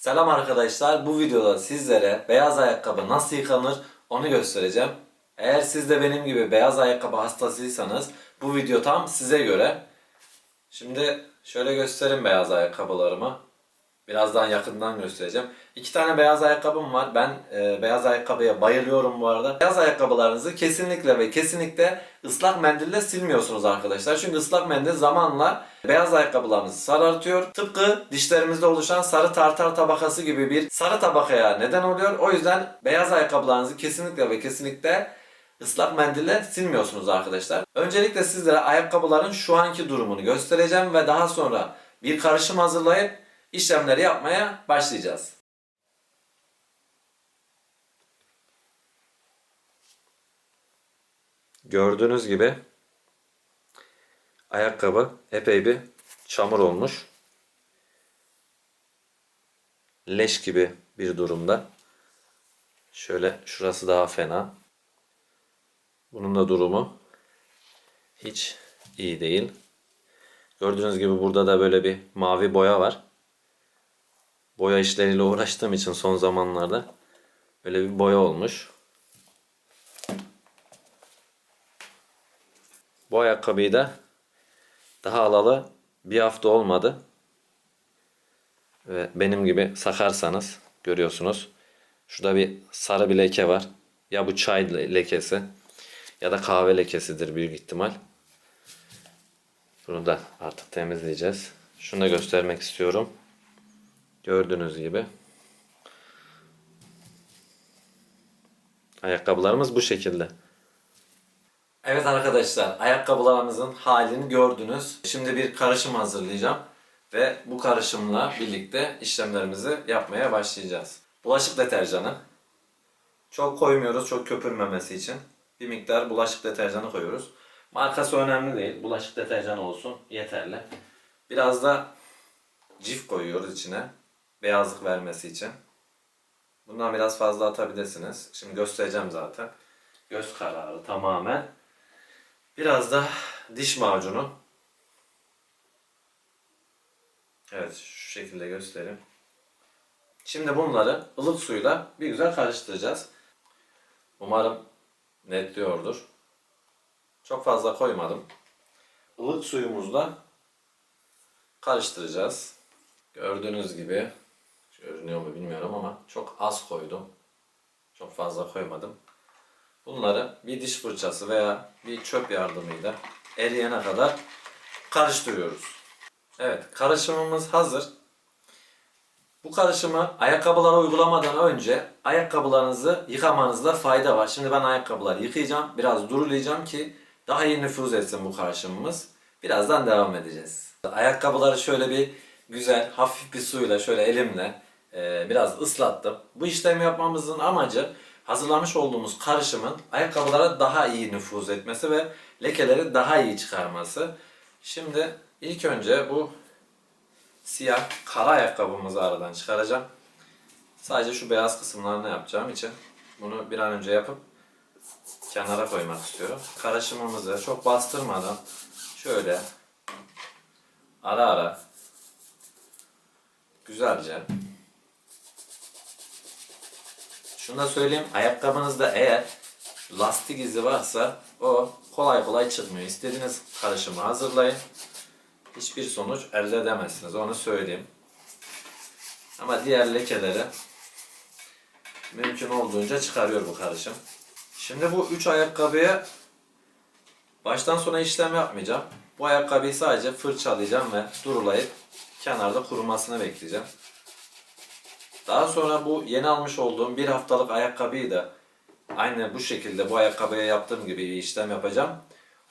Selam arkadaşlar. Bu videoda sizlere beyaz ayakkabı nasıl yıkanır onu göstereceğim. Eğer siz de benim gibi beyaz ayakkabı hastasıysanız bu video tam size göre. Şimdi şöyle göstereyim beyaz ayakkabılarımı. Birazdan yakından göstereceğim. İki tane beyaz ayakkabım var. Ben e, beyaz ayakkabıya bayılıyorum bu arada. Beyaz ayakkabılarınızı kesinlikle ve kesinlikle ıslak mendille silmiyorsunuz arkadaşlar. Çünkü ıslak mendil zamanla beyaz ayakkabılarınızı sarartıyor. Tıpkı dişlerimizde oluşan sarı tartar tabakası gibi bir sarı tabakaya neden oluyor. O yüzden beyaz ayakkabılarınızı kesinlikle ve kesinlikle ıslak mendille silmiyorsunuz arkadaşlar. Öncelikle sizlere ayakkabıların şu anki durumunu göstereceğim ve daha sonra bir karışım hazırlayıp işlemleri yapmaya başlayacağız. Gördüğünüz gibi ayakkabı epey bir çamur olmuş. Leş gibi bir durumda. Şöyle şurası daha fena. Bunun da durumu hiç iyi değil. Gördüğünüz gibi burada da böyle bir mavi boya var. Boya işleriyle uğraştığım için son zamanlarda böyle bir boya olmuş. Bu ayakkabıyı da daha alalı bir hafta olmadı. Ve benim gibi sakarsanız görüyorsunuz. Şurada bir sarı bir leke var. Ya bu çay lekesi ya da kahve lekesidir büyük ihtimal. Bunu da artık temizleyeceğiz. Şunu da göstermek istiyorum. Gördüğünüz gibi. Ayakkabılarımız bu şekilde. Evet arkadaşlar ayakkabılarımızın halini gördünüz. Şimdi bir karışım hazırlayacağım. Ve bu karışımla birlikte işlemlerimizi yapmaya başlayacağız. Bulaşık deterjanı. Çok koymuyoruz çok köpürmemesi için. Bir miktar bulaşık deterjanı koyuyoruz. Markası önemli değil. Bulaşık deterjanı olsun yeterli. Biraz da cif koyuyoruz içine. Beyazlık vermesi için. Bundan biraz fazla atabilirsiniz. Şimdi göstereceğim zaten. Göz kararı tamamen. Biraz da diş macunu. Evet şu şekilde göstereyim. Şimdi bunları ılık suyla bir güzel karıştıracağız. Umarım netliyordur. Çok fazla koymadım. Ilık suyumuzla karıştıracağız. Gördüğünüz gibi görünüyor mu bilmiyorum ama çok az koydum. Çok fazla koymadım. Bunları bir diş fırçası veya bir çöp yardımıyla eriyene kadar karıştırıyoruz. Evet, karışımımız hazır. Bu karışımı ayakkabılara uygulamadan önce ayakkabılarınızı yıkamanızda fayda var. Şimdi ben ayakkabıları yıkayacağım. Biraz durulayacağım ki daha iyi nüfuz etsin bu karışımımız. Birazdan devam edeceğiz. Ayakkabıları şöyle bir güzel hafif bir suyla şöyle elimle biraz ıslattım. Bu işlemi yapmamızın amacı hazırlamış olduğumuz karışımın ayakkabılara daha iyi nüfuz etmesi ve lekeleri daha iyi çıkarması. Şimdi ilk önce bu siyah kara ayakkabımızı aradan çıkaracağım. Sadece şu beyaz kısımlarını yapacağım için bunu bir an önce yapıp kenara koymak istiyorum. Karışımımızı çok bastırmadan şöyle ara ara güzelce şunu da söyleyeyim ayakkabınızda eğer lastik izi varsa o kolay kolay çıkmıyor. İstediğiniz karışımı hazırlayın. Hiçbir sonuç elde edemezsiniz onu söyleyeyim. Ama diğer lekeleri mümkün olduğunca çıkarıyor bu karışım. Şimdi bu üç ayakkabıya baştan sona işlem yapmayacağım. Bu ayakkabıyı sadece fırçalayacağım ve durulayıp kenarda kurumasını bekleyeceğim. Daha sonra bu yeni almış olduğum bir haftalık ayakkabıyı da aynı bu şekilde bu ayakkabıya yaptığım gibi bir işlem yapacağım.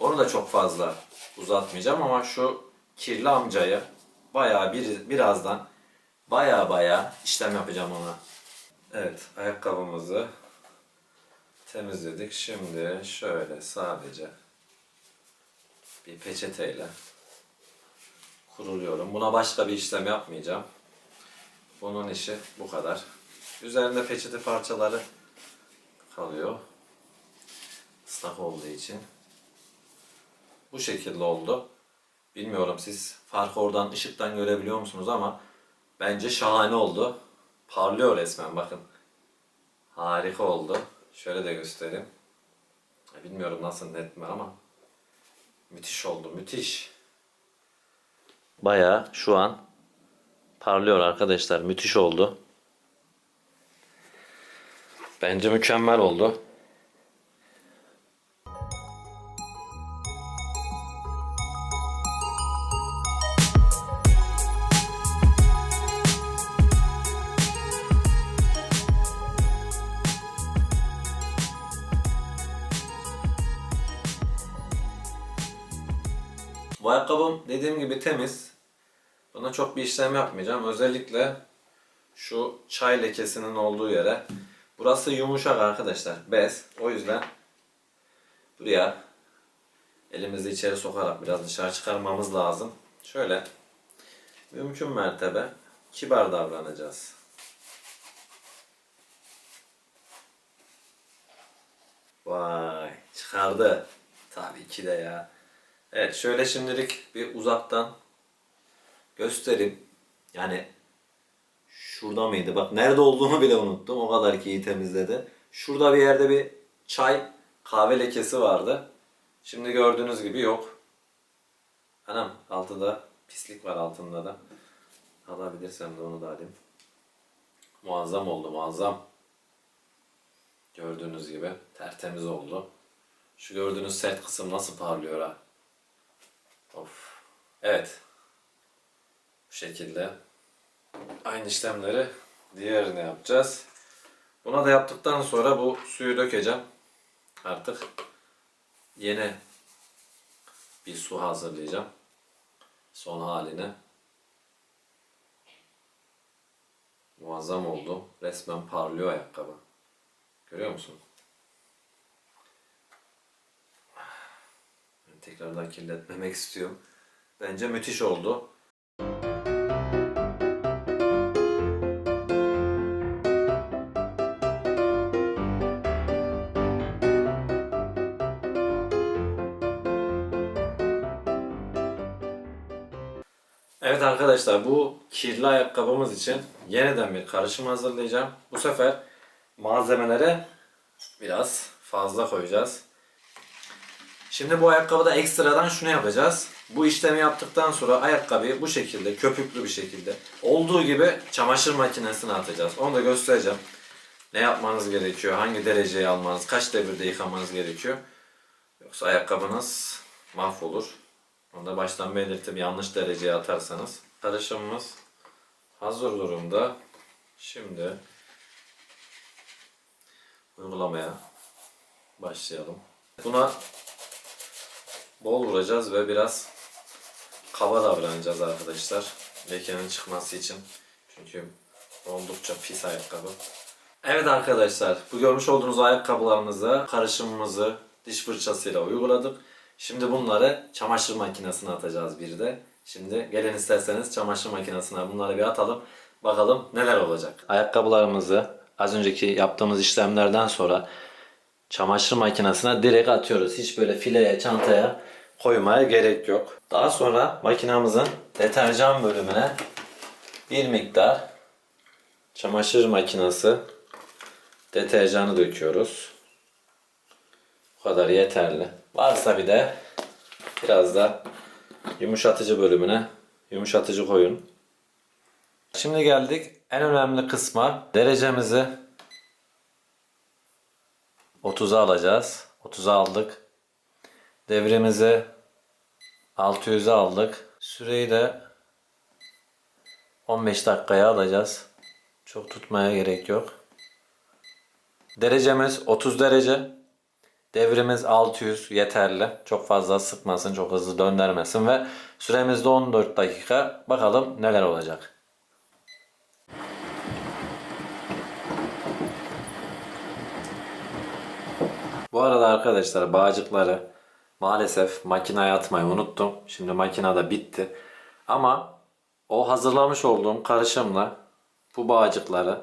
Onu da çok fazla uzatmayacağım ama şu kirli amcayı bayağı bir, birazdan bayağı bayağı işlem yapacağım ona. Evet ayakkabımızı temizledik. Şimdi şöyle sadece bir peçeteyle kuruluyorum. Buna başka bir işlem yapmayacağım. Bunun işi bu kadar. Üzerinde peçete parçaları kalıyor. Islak olduğu için. Bu şekilde oldu. Bilmiyorum siz farkı oradan ışıktan görebiliyor musunuz ama bence şahane oldu. parlıyor resmen bakın. Harika oldu. Şöyle de göstereyim. Bilmiyorum nasıl net mi ama müthiş oldu müthiş. Bayağı şu an parlıyor arkadaşlar. Müthiş oldu. Bence mükemmel oldu. Bu ayakkabım dediğim gibi temiz. Buna çok bir işlem yapmayacağım. Özellikle şu çay lekesinin olduğu yere. Burası yumuşak arkadaşlar. Bez. O yüzden buraya elimizi içeri sokarak biraz dışarı çıkarmamız lazım. Şöyle mümkün mertebe kibar davranacağız. Vay çıkardı. Tabii ki de ya. Evet şöyle şimdilik bir uzaktan göstereyim. Yani şurada mıydı? Bak nerede olduğumu bile unuttum. O kadar ki iyi temizledi. Şurada bir yerde bir çay kahve lekesi vardı. Şimdi gördüğünüz gibi yok. Anam altında pislik var altında da. Alabilirsem de onu da alayım. Muazzam oldu muazzam. Gördüğünüz gibi tertemiz oldu. Şu gördüğünüz sert kısım nasıl parlıyor ha. Of. Evet. Şekilde. Aynı işlemleri diğerine yapacağız. Buna da yaptıktan sonra bu suyu dökeceğim. Artık yeni bir su hazırlayacağım. Son haline. Muazzam oldu. Resmen parlıyor ayakkabı. Görüyor musun? Tekrardan kirletmemek istiyorum. Bence müthiş oldu. Evet arkadaşlar bu kirli ayakkabımız için yeniden bir karışım hazırlayacağım. Bu sefer malzemelere biraz fazla koyacağız. Şimdi bu ayakkabıda ekstradan şunu yapacağız. Bu işlemi yaptıktan sonra ayakkabıyı bu şekilde köpüklü bir şekilde olduğu gibi çamaşır makinesine atacağız. Onu da göstereceğim. Ne yapmanız gerekiyor, hangi dereceye almanız, kaç devirde yıkamanız gerekiyor. Yoksa ayakkabınız mahvolur. Onu da baştan belirttim yanlış dereceye atarsanız. Karışımımız hazır durumda. Şimdi uygulamaya başlayalım. Buna bol vuracağız ve biraz kaba davranacağız arkadaşlar. Lekenin çıkması için. Çünkü oldukça pis ayakkabı. Evet arkadaşlar bu görmüş olduğunuz ayakkabılarımızı karışımımızı diş fırçasıyla uyguladık. Şimdi bunları çamaşır makinesine atacağız bir de. Şimdi gelin isterseniz çamaşır makinesine bunları bir atalım. Bakalım neler olacak. Ayakkabılarımızı az önceki yaptığımız işlemlerden sonra çamaşır makinesine direkt atıyoruz. Hiç böyle fileye, çantaya koymaya gerek yok. Daha sonra makinamızın deterjan bölümüne bir miktar çamaşır makinesi deterjanı döküyoruz. Bu kadar yeterli. Varsa bir de biraz da yumuşatıcı bölümüne yumuşatıcı koyun. Şimdi geldik en önemli kısma. Derecemizi 30'a alacağız. 30'a aldık. Devrimizi 600'e aldık. Süreyi de 15 dakikaya alacağız. Çok tutmaya gerek yok. Derecemiz 30 derece. Devrimiz 600 yeterli. Çok fazla sıkmasın, çok hızlı döndürmesin ve süremiz de 14 dakika. Bakalım neler olacak. Bu arada arkadaşlar bağcıkları maalesef makineye atmayı unuttum. Şimdi makinede bitti. Ama o hazırlamış olduğum karışımla bu bağcıkları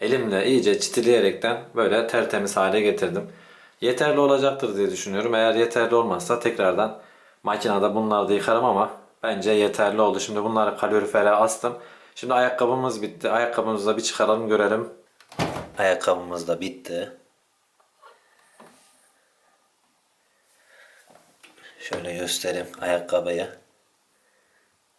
elimle iyice çitileyerekten böyle tertemiz hale getirdim. Yeterli olacaktır diye düşünüyorum. Eğer yeterli olmazsa tekrardan makinede bunları da yıkarım ama bence yeterli oldu. Şimdi bunları kalorifere astım. Şimdi ayakkabımız bitti. Ayakkabımızı da bir çıkaralım görelim. Ayakkabımız da bitti. Şöyle göstereyim ayakkabıyı.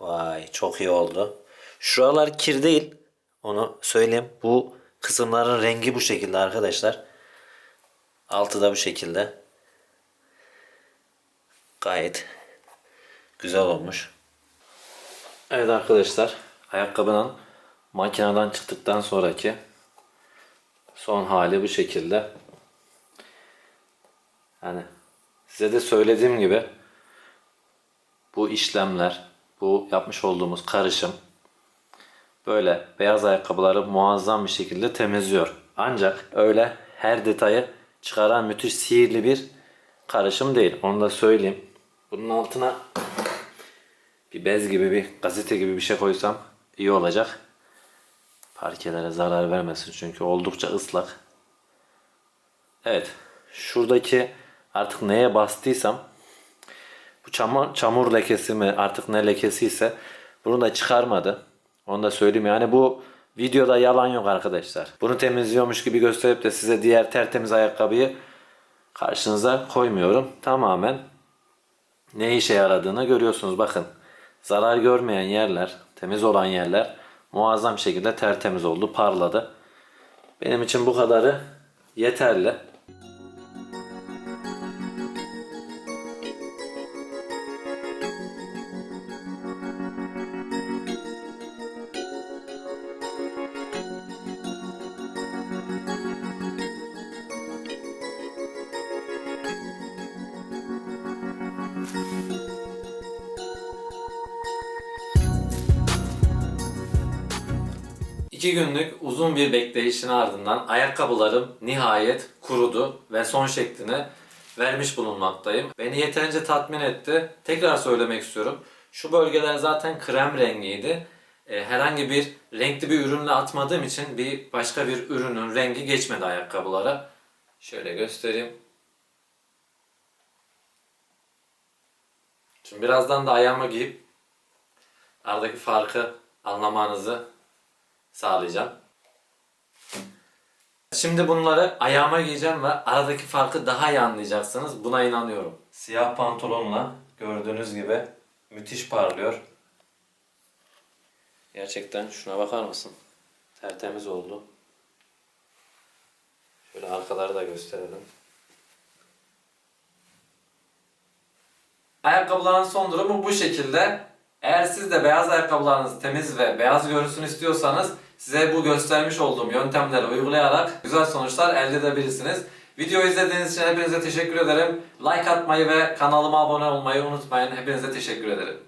Vay çok iyi oldu. Şuralar kir değil. Onu söyleyeyim. Bu kısımların rengi bu şekilde arkadaşlar. Altı da bu şekilde. Gayet güzel olmuş. Evet arkadaşlar. Ayakkabının makineden çıktıktan sonraki son hali bu şekilde. Yani size de söylediğim gibi bu işlemler, bu yapmış olduğumuz karışım böyle beyaz ayakkabıları muazzam bir şekilde temizliyor. Ancak öyle her detayı çıkaran müthiş sihirli bir karışım değil. Onu da söyleyeyim. Bunun altına bir bez gibi bir gazete gibi bir şey koysam iyi olacak. Parkelere zarar vermesin çünkü oldukça ıslak. Evet. Şuradaki artık neye bastıysam bu çamur, çamur lekesi mi artık ne lekesi ise bunu da çıkarmadı. Onu da söyleyeyim yani bu videoda yalan yok arkadaşlar. Bunu temizliyormuş gibi gösterip de size diğer tertemiz ayakkabıyı karşınıza koymuyorum. Tamamen ne işe yaradığını görüyorsunuz bakın. Zarar görmeyen yerler, temiz olan yerler muazzam şekilde tertemiz oldu, parladı. Benim için bu kadarı yeterli. İki günlük uzun bir bekleyişin ardından ayakkabılarım nihayet kurudu ve son şeklini vermiş bulunmaktayım. Beni yeterince tatmin etti. Tekrar söylemek istiyorum. Şu bölgeler zaten krem rengiydi. E, herhangi bir renkli bir ürünle atmadığım için bir başka bir ürünün rengi geçmedi ayakkabılara. Şöyle göstereyim. Şimdi birazdan da ayağıma giyip aradaki farkı anlamanızı sağlayacağım. Şimdi bunları ayağıma giyeceğim ve aradaki farkı daha iyi anlayacaksınız. Buna inanıyorum. Siyah pantolonla gördüğünüz gibi müthiş parlıyor. Gerçekten şuna bakar mısın? Tertemiz oldu. Şöyle arkaları da gösterelim. Ayakkabıların son durumu bu şekilde. Eğer siz de beyaz ayakkabılarınız temiz ve beyaz görünsün istiyorsanız size bu göstermiş olduğum yöntemleri uygulayarak güzel sonuçlar elde edebilirsiniz. Videoyu izlediğiniz için hepinize teşekkür ederim. Like atmayı ve kanalıma abone olmayı unutmayın. Hepinize teşekkür ederim.